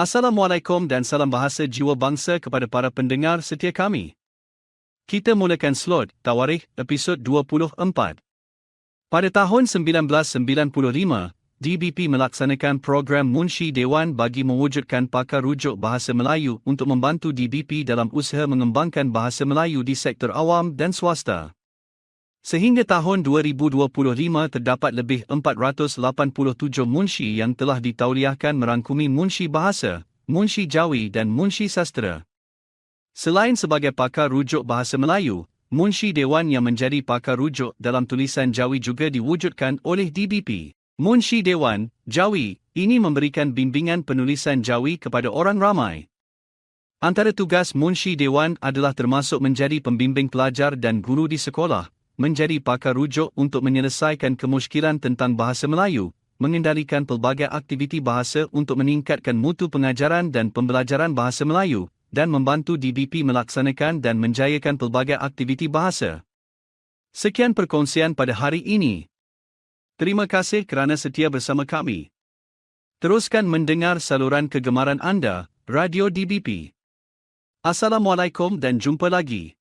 Assalamualaikum dan salam bahasa jiwa bangsa kepada para pendengar setia kami. Kita mulakan slot Tawarikh episod 24. Pada tahun 1995, DBP melaksanakan program Munshi Dewan bagi mewujudkan pakar rujuk bahasa Melayu untuk membantu DBP dalam usaha mengembangkan bahasa Melayu di sektor awam dan swasta. Sehingga tahun 2025 terdapat lebih 487 munshi yang telah ditauliahkan merangkumi munshi bahasa, munshi jawi dan munshi sastra. Selain sebagai pakar rujuk bahasa Melayu, munshi dewan yang menjadi pakar rujuk dalam tulisan jawi juga diwujudkan oleh DBP. Munshi Dewan, Jawi, ini memberikan bimbingan penulisan Jawi kepada orang ramai. Antara tugas Munshi Dewan adalah termasuk menjadi pembimbing pelajar dan guru di sekolah, menjadi pakar rujuk untuk menyelesaikan kemusykilan tentang bahasa Melayu, mengendalikan pelbagai aktiviti bahasa untuk meningkatkan mutu pengajaran dan pembelajaran bahasa Melayu, dan membantu DBP melaksanakan dan menjayakan pelbagai aktiviti bahasa. Sekian perkongsian pada hari ini. Terima kasih kerana setia bersama kami. Teruskan mendengar saluran kegemaran anda, Radio DBP. Assalamualaikum dan jumpa lagi.